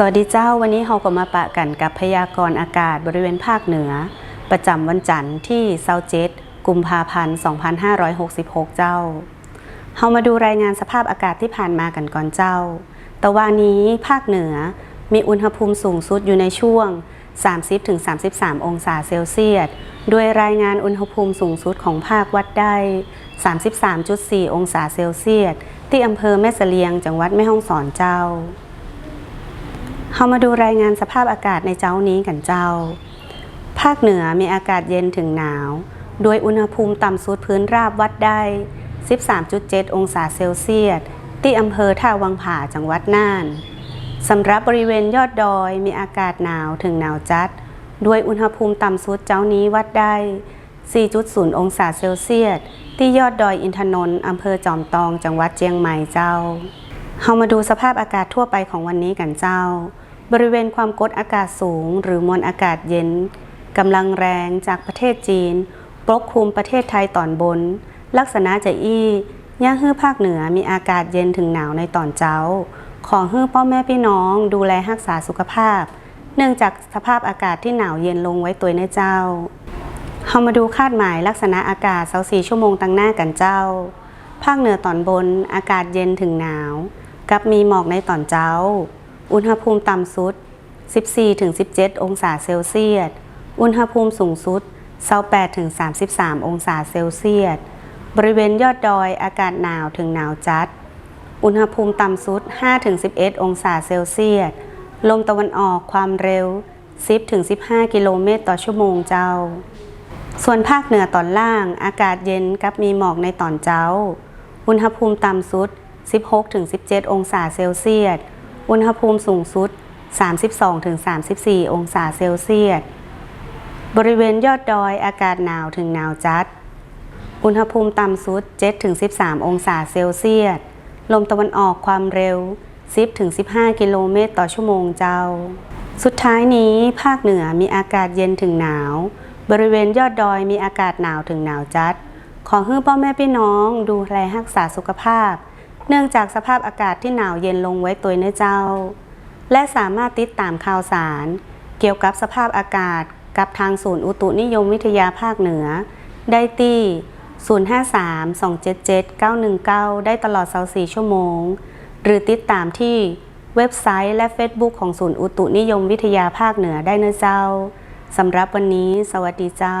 สวัสดีเจ้าวันนี้เราก็มาปะกันกับพยากรณ์อากาศบริเวณภาคเหนือ ประจำวันจันทร์ที่27กุมภาพันธ์ 2566 เจ้าเรามาดูรายงานสภาพอากาศที่ผ่านมากันก่อนเจ้า แต่วันนี้ภาคเหนือมีอุณหภูมิสูงสุดอยู่ในช่วง 30-33 องศาเซลเซียสด้วยรายงานอุณหภูมิสูงสุดของภาควัดได้ 33.4 องศาเซลเซียส ที่อำเภอแม่เสลียงจังหวัดแม่ฮ่องสอนเจ้า เรามาดูรายงานสภาพอากาศในเจ้านี้กันเจ้า ภาคเหนือมีอากาศเย็นถึงหนาว โดยอุณหภูมิต่ำสุดพื้นราบวัดได้ 13.7 องศาเซลเซียส ที่อำเภอท่าวังผาจังหวัดน่าน สำหรับบริเวณยอดดอยมีอากาศหนาวถึงหนาวจัด ด้วยอุณหภูมิต่ำสุดเจ้านี้วัดได้ 4.0 องศาเซลเซียส ที่ยอดดอยอินทนนท์อำเภอจอมตองจังหวัดเจียงใหม่เจ้าเรามาดูสภาพอากาศทั่วไปของวันนี้กันเจ้า บริเวณความกดอากาศสูง หรือมวลอากาศเย็นกำลังแรงจากประเทศจีน ปกคลุมประเทศไทยตอนบน ลักษณะจะอี้ย่างฮื้อภาคเหนือมีอากาศเย็นถึงหนาวในตอนเจ้า ขอฮื้อพ่อแม่พี่น้องดูแลรักษาสุขภาพ เนื่องจากสภาพอากาศที่หนาวเย็นลงไว้ตัวในเจ้าเรามาดูคาดหมายลักษณะอากาศ24ชั่วโมงตั้งหน้ากันเจ้า ภาคเหนือตอนบนอากาศเย็นถึงหนาว กับมีหมอกในตอนเจ้า อุณหภูมิต่ำสุด 14-17 องศาเซลเซียส อุณหภูมิสูงสุด 28-33 องศาเซลเซียส บริเวณยอดดอยอากาศหนาวถึงหนาวจัด อุณหภูมิต่ำสุด 5-11 องศาเซลเซียส ลมตะวันออกความเร็ว 10-15 กิโลเมตรต่อชั่วโมงเจ้า ส่วนภาคเหนือตอนล่างอากาศเย็นกับมีหมอกในตอนเช้า อุณหภูมิต่ำสุด 16-17 องศาเซลเซียส อุณหภูมิสูงสุด 32-34 องศาเซลเซียส บริเวณยอดดอยอากาศหนาวถึงหนาวจัด อุณหภูมิต่ำสุด 7-13 องศาเซลเซียส ลมตะวันออกความเร็ว 10-15 กิโลเมตรต่อชั่วโมงเจ้า สุดท้ายนี้ภาคเหนือมีอากาศเย็นถึงหนาว บริเวณยอดดอยมีอากาศหนาวถึงหนาวจัด ขอให้พ่อแม่พี่น้องดูแลรักษาสุขภาพ เนื่องจากสภาพอากาศที่หนาวเย็นลงไว้ตัวเนื้อเจ้า และสามารถติดตามข่าวสาร เกี่ยวกับสภาพอากาศกับทางศูนย์อุตุนิยมวิทยาภาคเหนือ ได้ที่ 053-277-919 ได้ตลอด 24 ชั่วโมง หรือติดตามที่เว็บไซต์และ Facebook ของศูนย์อุตุนิยมวิทยาภาคเหนือได้เนะเจ้าสำหรับวันนี้ สวัสดีเจ้า